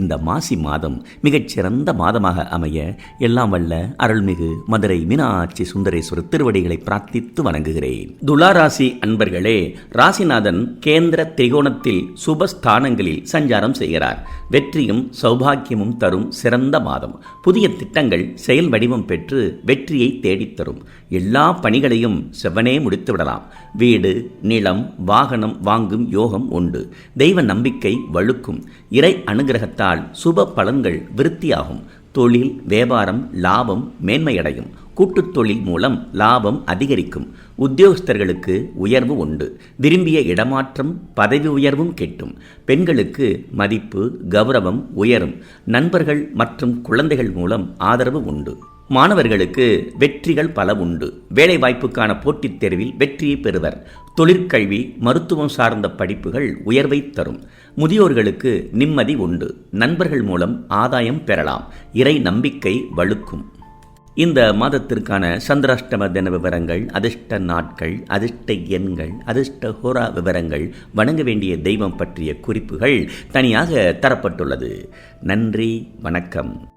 இந்த மாசி மாதம் மிகச்சிறந்த மாதமாக அமைய எல்லாம் வல்ல அருள்மிகு மதுரை மீனாட்சி சுந்தரேஸ்வரர் திருவடிகளை பிரார்த்தித்து வணங்குகிறேன். துளாராசி அன்பர்களே ராசிநாதன் கேந்திர திரிகோணத்தில் சுபஸ்தானங்களில் சஞ்சாரம் செய்கிறார். வெற்றியும் சௌபாக்கியமும் தரும் சிறந்த மாதம். புதிய திட்டங்கள் செயல் வடிவம் பெற்று வெற்றியை தேடித்தரும் எல்லா பணிகளையும் செவ்வனே முடித்து விடலாம். வீடு நிலம் வாகனம் வாங்கும் யோகம் உண்டு. தெய்வ நம்பிக்கை வழுக்கும். இறை அனுகிரகத்தால் சுப பலன்கள் விருத்தியாகும். தொழில் வியாபாரம் லாபம் மேன்மையடையும். கூட்டுத் தொழில் மூலம் லாபம் அதிகரிக்கும். உத்தியோகஸ்தர்களுக்கு உயர்வு உண்டு. விரும்பிய இடமாற்றம் பதவி உயர்வும் கிட்டும். பெண்களுக்கு மதிப்பு கௌரவம் உயரும். நண்பர்கள் மற்றும் குழந்தைகள் மூலம் ஆதரவு உண்டு. மாணவர்களுக்கு வெற்றிகள் பல உண்டு. வேலைவாய்ப்புக்கான போட்டித் தேர்வில் வெற்றியை பெறுவர். தொழிற்கல்வி மருத்துவம் சார்ந்த படிப்புகள் உயர்வை தரும். முதியோர்களுக்கு நிம்மதி உண்டு. நண்பர்கள் மூலம் ஆதாயம் பெறலாம். இறை நம்பிக்கை வலுக்கும். இந்த மாதத்திற்கான சந்திராஷ்டம தின விவரங்கள் அதிர்ஷ்ட நாட்கள் அதிர்ஷ்ட எண்கள் அதிர்ஷ்ட ஹோரா விவரங்கள் வணங்க வேண்டிய தெய்வம் பற்றிய குறிப்புகள் தனியாக தரப்பட்டுள்ளது. நன்றி வணக்கம்.